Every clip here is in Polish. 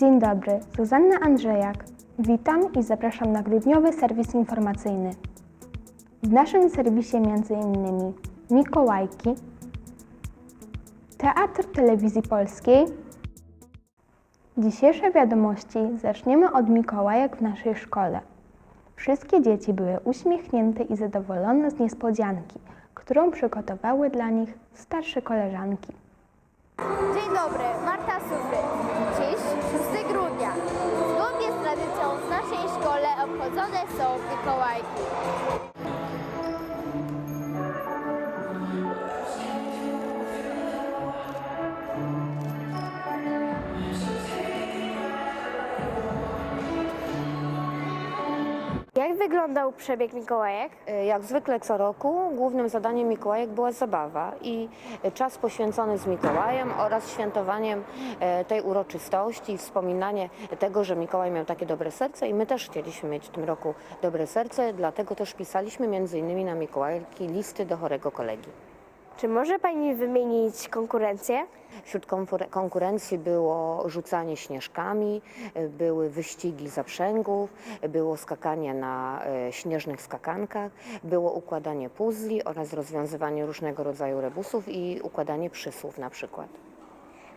Dzień dobry, Zuzanna Andrzejak. Witam i zapraszam na grudniowy serwis informacyjny. W naszym serwisie m.in. Mikołajki, Teatr Telewizji Polskiej. Dzisiejsze wiadomości zaczniemy od Mikołajek w naszej szkole. Wszystkie dzieci były uśmiechnięte i zadowolone z niespodzianki, którą przygotowały dla nich starsze koleżanki. Dzień dobry, Marta Sufry. Szkole obchodzone są Mikołajki. Jak wyglądał przebieg Mikołajek? E, Jak zwykle co roku głównym zadaniem Mikołajek była zabawa i czas poświęcony z Mikołajem oraz świętowaniem e, tej uroczystości i wspominanie tego, że Mikołaj miał takie dobre serce i my też chcieliśmy mieć w tym roku dobre serce, dlatego też pisaliśmy między innymi na Mikołajki listy do chorego kolegi. Czy może Pani wymienić konkurencję? Wśród konkur- konkurencji było rzucanie śnieżkami, e, były wyścigi zaprzęgów, e, było skakanie na e, śnieżnych skakankach, było układanie puzli oraz rozwiązywanie różnego rodzaju rebusów i układanie przysłów na przykład.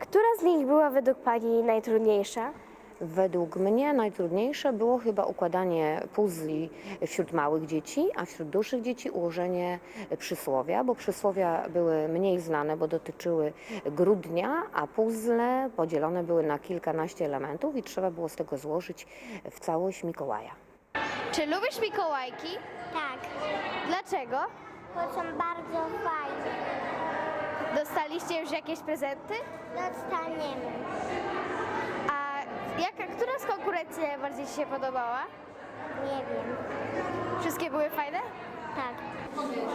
Która z nich była według Pani najtrudniejsza? Według mnie najtrudniejsze było chyba układanie puzli wśród małych dzieci, a wśród dużych dzieci ułożenie przysłowia, bo przysłowia były mniej znane, bo dotyczyły grudnia, a puzzle podzielone były na kilkanaście elementów i trzeba było z tego złożyć w całość Mikołaja. Czy lubisz Mikołajki? Tak, Dlaczego? bo są bardzo fajne. Dostaliście już jakieś prezenty? Dostaniemy. A jaka, która z konkurencji najbardziej Ci się podobała? Nie wiem. Wszystkie były fajne? Tak.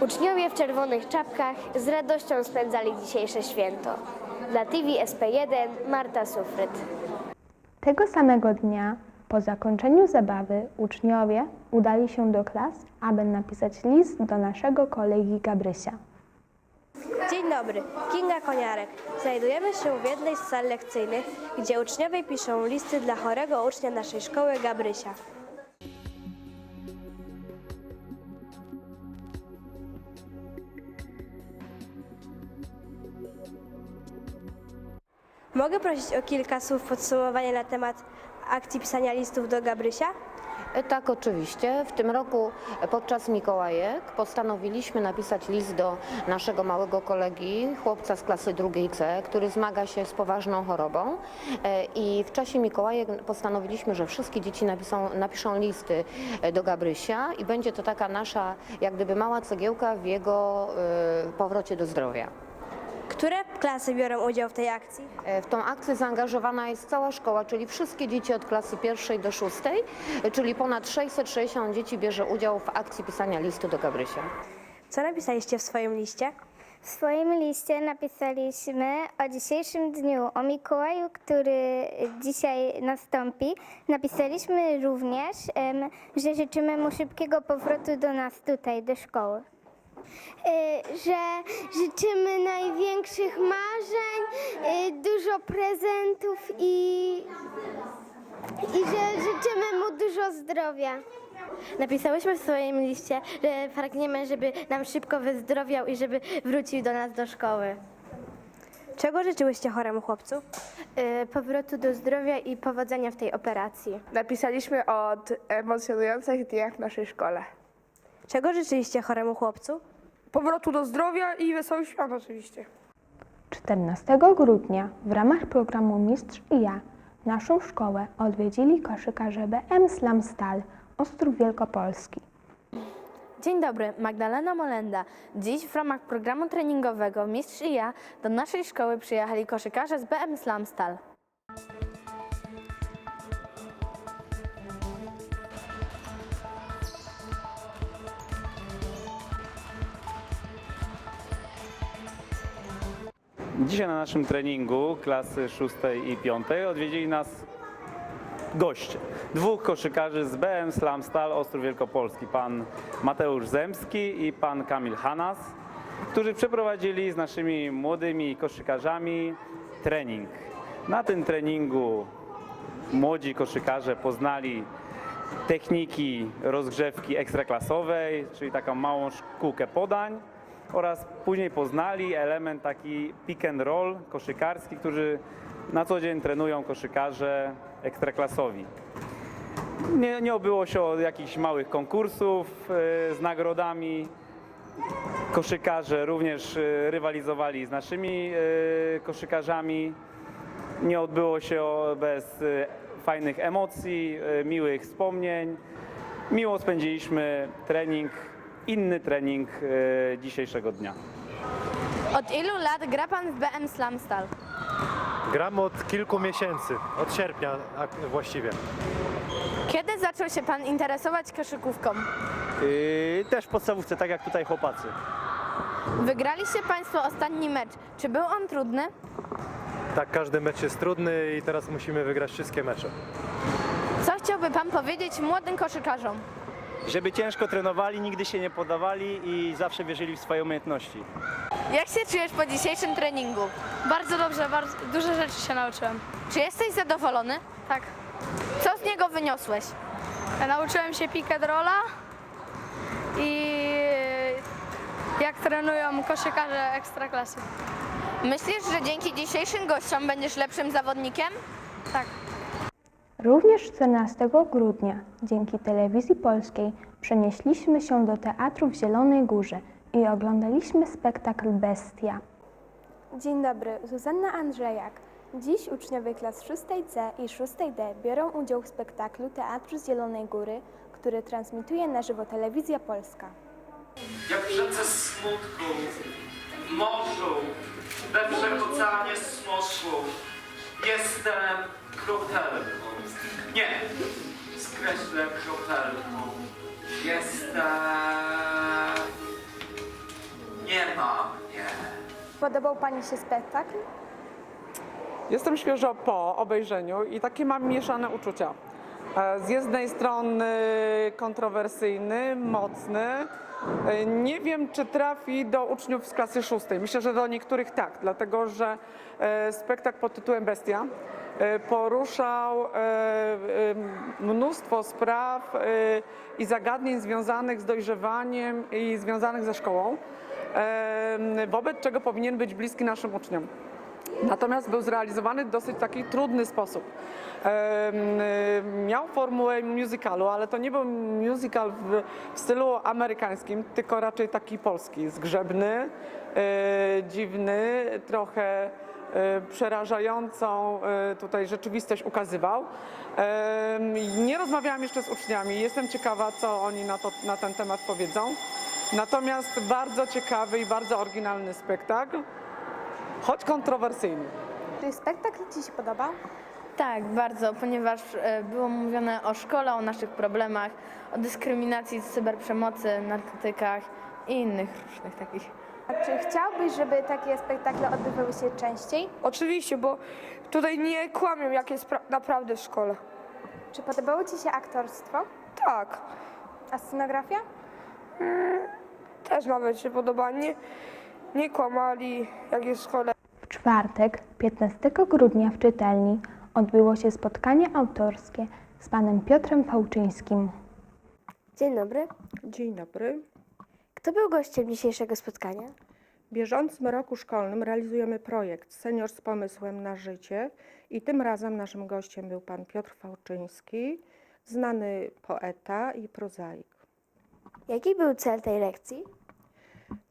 Uczniowie w czerwonych czapkach z radością spędzali dzisiejsze święto. Dla TV SP1 Marta Sufryt. Tego samego dnia, po zakończeniu zabawy, uczniowie udali się do klas, aby napisać list do naszego kolegi Gabrysia. Dzień dobry, Kinga Koniarek. Znajdujemy się w jednej z sal lekcyjnych, gdzie uczniowie piszą listy dla chorego ucznia naszej szkoły Gabrysia. Mogę prosić o kilka słów podsumowania na temat akcji pisania listów do Gabrysia? Tak, oczywiście. W tym roku podczas Mikołajek postanowiliśmy napisać list do naszego małego kolegi, chłopca z klasy drugiej C, który zmaga się z poważną chorobą. E, I w czasie Mikołajek postanowiliśmy, że wszystkie dzieci napiszą, napiszą listy e, do Gabrysia i będzie to taka nasza, jak gdyby mała cegiełka w jego e, powrocie do zdrowia. Które klasy biorą udział w tej akcji? E, W tą akcję zaangażowana jest cała szkoła, czyli wszystkie dzieci od klasy pierwszej do szóstej, e, czyli ponad 660 dzieci bierze udział w akcji pisania listu do Gabrysia. Co napisaliście w swoim liście? W swoim liście napisaliśmy o dzisiejszym dniu, o Mikołaju, który dzisiaj nastąpi. Napisaliśmy również, że życzymy mu szybkiego powrotu do nas tutaj, do szkoły. Y, że życzymy największych marzeń, y, dużo prezentów i, i że życzymy mu dużo zdrowia. Napisałyśmy w swoim liście, że pragniemy, żeby nam szybko wyzdrowiał i żeby wrócił do nas do szkoły. Czego życzyłyście choremu chłopcu? Y, powrotu do zdrowia i powodzenia w tej operacji. Napisaliśmy o emocjonujących dniach w naszej szkole. Czego życzyliście choremu chłopcu? Powrotu do zdrowia i wesołych świąt oczywiście. 14 grudnia w ramach programu Mistrz i ja naszą szkołę odwiedzili koszykarze BM Slam Stal Ostrów Wielkopolski. Dzień dobry, Magdalena Molenda. Dziś w ramach programu treningowego Mistrz i ja do naszej szkoły przyjechali koszykarze z BM Slamstal. Dzisiaj na naszym treningu klasy 6 i 5 odwiedzili nas goście. Dwóch koszykarzy z BM Slamstal Ostrów Wielkopolski, pan Mateusz Zemski i pan Kamil Hanas, którzy przeprowadzili z naszymi młodymi koszykarzami trening. Na tym treningu młodzi koszykarze poznali techniki rozgrzewki ekstraklasowej, czyli taką małą szkółkę podań oraz później poznali element taki pick and roll koszykarski, który na co dzień trenują koszykarze ekstraklasowi. Nie, nie obyło się jakichś małych konkursów e, z nagrodami. Koszykarze również e, rywalizowali z naszymi e, koszykarzami. Nie odbyło się bez fajnych emocji, miłych wspomnień. Miło spędziliśmy trening, inny trening e, dzisiejszego dnia. Od ilu lat gra pan w BM Slamstal? Gram od kilku miesięcy, od sierpnia właściwie. Kiedy zaczął się pan interesować koszykówką? Yy, też w podstawówce, tak jak tutaj chłopacy. Wygraliście państwo ostatni mecz. Czy był on trudny? Tak, każdy mecz jest trudny i teraz musimy wygrać wszystkie mecze. Co chciałby pan powiedzieć młodym koszykarzom? Żeby ciężko trenowali, nigdy się nie podawali i zawsze wierzyli w swoje umiejętności. Jak się czujesz po dzisiejszym treningu? Bardzo dobrze, bardzo, dużo rzeczy się nauczyłem. Czy jesteś zadowolony? Tak. Co z niego wyniosłeś? Nauczyłem się pick and rolla i jak trenują koszykarze ekstraklasy. Myślisz, że dzięki dzisiejszym gościom będziesz lepszym zawodnikiem? Tak. Również 14 grudnia dzięki telewizji polskiej przenieśliśmy się do teatru w Zielonej Górze i oglądaliśmy spektakl Bestia. Dzień dobry, Zuzanna Andrzejak. Dziś uczniowie klas 6C i 6D biorą udział w spektaklu Teatru z Zielonej Góry, który transmituje na żywo Telewizja Polska. Jak w rzece smutku, morzu, we wszechoceanie smoszu, jestem kropelką. Nie, skreślę kropelką. Jestem... Nie ma mnie. Podobał Pani się spektakl? Jestem świeżo po obejrzeniu i takie mam mieszane uczucia. E, Z jednej strony kontrowersyjny, mocny. E, Nie wiem, czy trafi do uczniów z klasy szóstej. Myślę, że do niektórych tak, dlatego że e, spektakl pod tytułem Bestia poruszał mnóstwo spraw i zagadnień związanych z dojrzewaniem i związanych ze szkołą, wobec czego powinien być bliski naszym uczniom. Natomiast był zrealizowany w dosyć taki trudny sposób. Miał formułę musicalu, ale to nie był musical w stylu amerykańskim, tylko raczej taki polski, zgrzebny, y, dziwny, trochę y, przerażającą y, tutaj rzeczywistość ukazywał. Nie rozmawiałam jeszcze z uczniami, jestem ciekawa, co oni na, to, na ten temat powiedzą. Natomiast bardzo ciekawy i bardzo oryginalny spektakl choć kontrowersyjny. Czy spektakl Ci się podobał? Tak, bardzo, ponieważ e, było mówione o szkole, o naszych problemach, o dyskryminacji, cyberprzemocy, narkotykach i innych różnych takich. A czy chciałbyś, żeby takie spektakle odbywały się częściej? Oczywiście, bo tutaj nie kłamią, jak jest naprawdę w szkole. Czy podobało Ci się aktorstwo? Tak, A scenografia? też nawet się podoba. Nie, nie kłamali, jak jest w szkole. W czwartek, 15 grudnia w czytelni odbyło się spotkanie autorskie z panem Piotrem Fałczyńskim. Dzień dobry. Dzień dobry. Kto był gościem dzisiejszego spotkania? W bieżącym roku szkolnym realizujemy projekt Senior z pomysłem na życie i tym razem naszym gościem był pan Piotr Fałczyński, znany poeta i prozaik. Jaki był cel tej lekcji?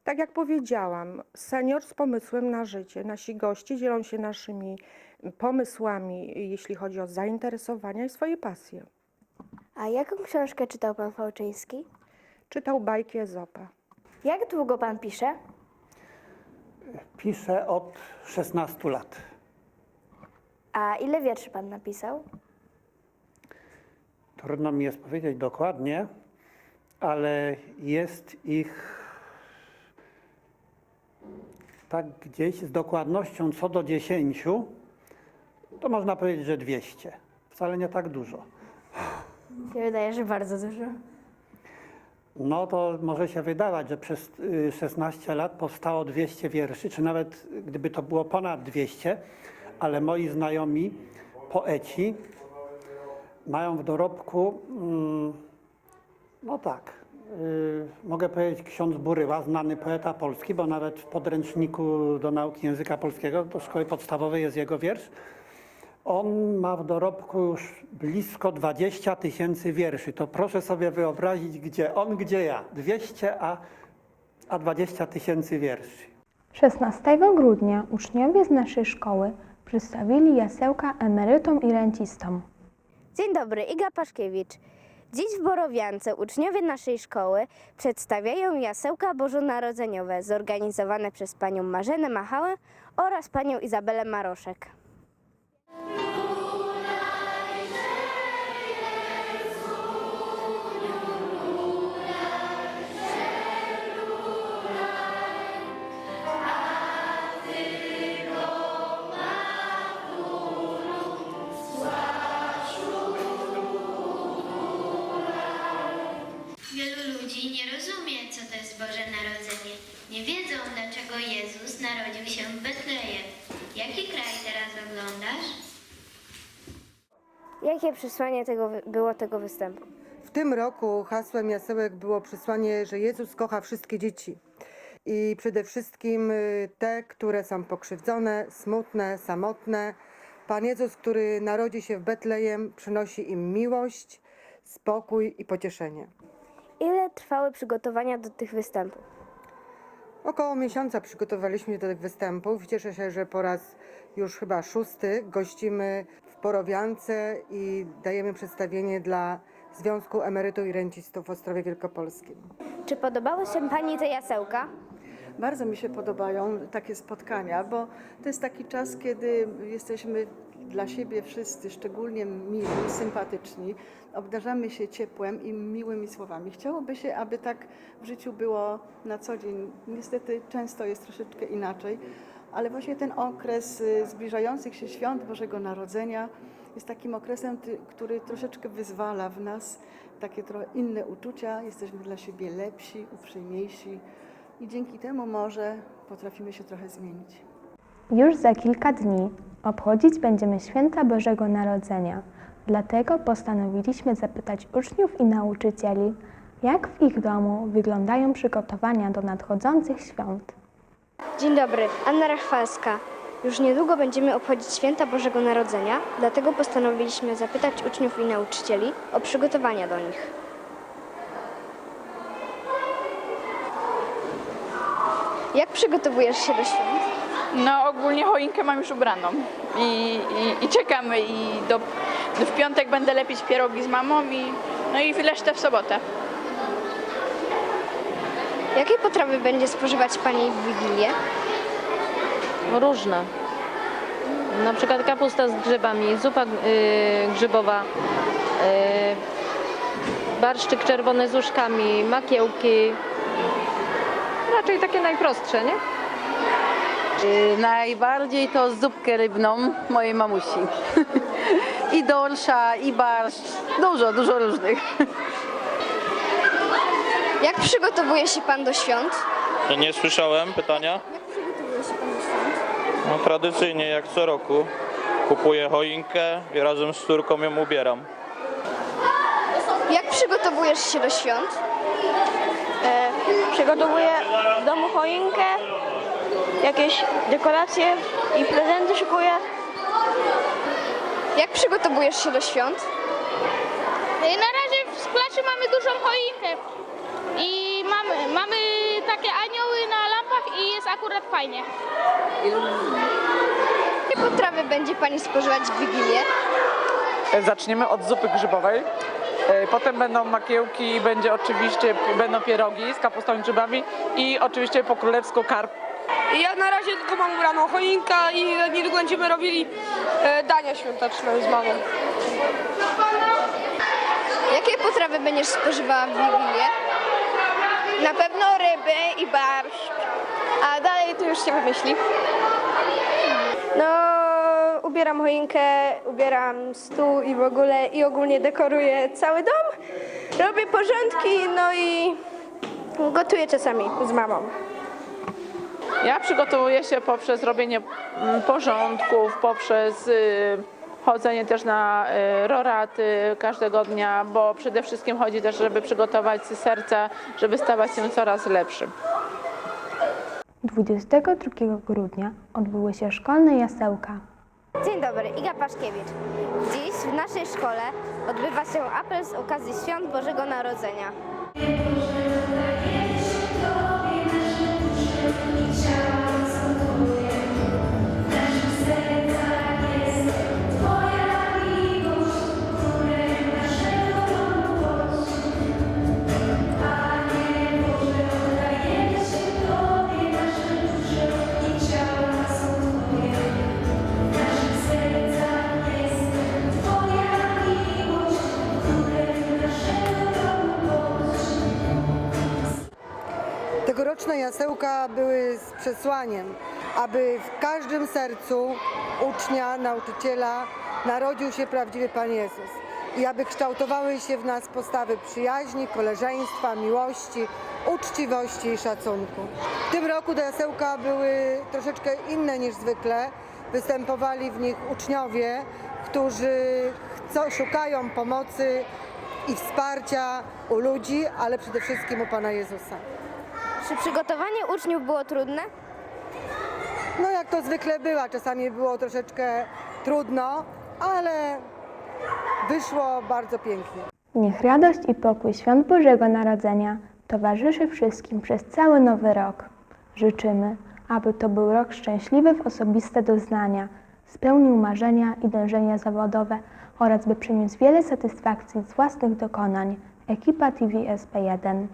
Tak jak powiedziałam, senior z pomysłem na życie. Nasi goście dzielą się naszymi pomysłami, jeśli chodzi o zainteresowania i swoje pasje. A jaką książkę czytał pan Fałczyński? Czytał bajki Ezopa. Jak długo pan pisze? Piszę od 16 lat. A ile wierszy pan napisał? Trudno mi jest powiedzieć dokładnie, ale jest ich tak gdzieś z dokładnością co do 10, to można powiedzieć, że 200. Wcale nie tak dużo. Mi się wydaje, że bardzo dużo. No to może się wydawać, że przez y, 16 lat powstało 200 wierszy, czy nawet gdyby to było ponad 200, ale moi znajomi poeci mają w dorobku, mm, no tak, y, mogę powiedzieć ksiądz Buryła, znany poeta polski, bo nawet w podręczniku do nauki języka polskiego do szkoły podstawowej jest jego wiersz. On ma w dorobku już blisko 20 tysięcy wierszy. To proszę sobie wyobrazić, gdzie on, gdzie ja. 200, a, a 20 tysięcy wierszy. 16 grudnia uczniowie z naszej szkoły przedstawili jasełka emerytom i rencistom. Dzień dobry, Iga Paszkiewicz. Dziś w Borowiance uczniowie naszej szkoły przedstawiają jasełka bożonarodzeniowe zorganizowane przez panią Marzenę Machałę oraz panią Izabelę Maroszek. Jakie przesłanie tego, było tego występu? W tym roku hasłem Jasełek było przesłanie, że Jezus kocha wszystkie dzieci. I przede wszystkim y, te, które są pokrzywdzone, smutne, samotne. Pan Jezus, który narodzi się w Betlejem, przynosi im miłość, spokój i pocieszenie. Ile trwały przygotowania do tych występów? Około miesiąca przygotowaliśmy się do tych występów. Cieszę się, że po raz już chyba szósty gościmy w Porowiance i dajemy przedstawienie dla Związku Emerytów i Rencistów w Ostrowie Wielkopolskim. Czy podobały się pani te jasełka? Bardzo mi się podobają takie spotkania, bo to jest taki czas, kiedy jesteśmy dla siebie wszyscy szczególnie mili, sympatyczni, obdarzamy się ciepłem i miłymi słowami. Chciałoby się, aby tak w życiu było na co dzień. Niestety często jest troszeczkę inaczej, ale właśnie ten okres y, zbliżających się świąt Bożego Narodzenia jest takim okresem, który troszeczkę wyzwala w nas takie trochę inne uczucia. Jesteśmy dla siebie lepsi, uprzejmiejsi i dzięki temu może potrafimy się trochę zmienić. Już za kilka dni obchodzić będziemy święta Bożego Narodzenia. Dlatego postanowiliśmy zapytać uczniów i nauczycieli, jak w ich domu wyglądają przygotowania do nadchodzących świąt. Dzień dobry, Anna Rachwalska. Już niedługo będziemy obchodzić święta Bożego Narodzenia, dlatego postanowiliśmy zapytać uczniów i nauczycieli o przygotowania do nich. Jak przygotowujesz się do świąt? No ogólnie choinkę mam już ubraną i, i, i czekamy i do, w piątek będę lepić pierogi z mamą i, no i resztę w sobotę. Jakie potrawy będzie spożywać Pani w Wigilię? Różne. Na przykład kapusta z grzybami, zupa y, grzybowa, y, barszczyk czerwony z uszkami, makiełki. Raczej takie najprostsze, nie? najbardziej to zupkę rybną mojej mamusi. I dorsza, i barszcz. Dużo, dużo różnych. Jak przygotowuje się Pan do świąt? Nie słyszałem pytania. Jak przygotowuje się Pan do świąt? No, tradycyjnie jak co roku kupuję choinkę i razem z córką ją ubieram. Jak przygotowujesz się do świąt? E, przygotowuję w domu choinkę, jakieś dekoracje i prezenty szykuję. Jak przygotowujesz się do świąt? Na razie w klasie mamy dużą choinkę i mamy, mamy takie anioły na lampach i jest akurat fajnie. Jakie potrawy będzie Pani spożywać w Wigilię? Zaczniemy od zupy grzybowej. E, Potem będą makiełki i będzie oczywiście będą pierogi z kapustą i grzybami i oczywiście po królewsku karp. Ja na razie tylko mam ubraną choinkę i niedługo będziemy robili e, dania świąteczne z mamą. Jakie potrawy będziesz spożywała w Wigilię? Na pewno ryby i barszcz, a dalej to już się wymyśli. No, ubieram choinkę, ubieram stół i w ogóle i ogólnie dekoruję cały dom. Robię porządki, no i gotuję czasami z mamą. Ja przygotowuję się poprzez robienie mm, porządków, poprzez y, chodzenie też na y, roraty każdego dnia, bo przede wszystkim chodzi też, żeby przygotować serce, żeby stawać się coraz lepszym. 22 grudnia odbyły się szkolne jasełka. Dzień dobry, Iga Paszkiewicz. Dziś w naszej szkole odbywa się apel z okazji Świąt Bożego Narodzenia. Były z przesłaniem, aby w każdym sercu ucznia, nauczyciela narodził się prawdziwy Pan Jezus i aby kształtowały się w nas postawy przyjaźni, koleżeństwa, miłości, uczciwości i szacunku. W tym roku te jasełka były troszeczkę inne niż zwykle. Występowali w nich uczniowie, którzy chcą, szukają pomocy i wsparcia u ludzi, ale przede wszystkim u Pana Jezusa. Czy przygotowanie uczniów było trudne? No jak to zwykle bywa, czasami było troszeczkę trudno, ale wyszło bardzo pięknie. Niech radość i pokój świąt Bożego Narodzenia towarzyszy wszystkim przez cały nowy rok. Życzymy, aby to był rok szczęśliwy w osobiste doznania, spełnił marzenia i dążenia zawodowe oraz by przyniósł wiele satysfakcji z własnych dokonań. Ekipa TV SP1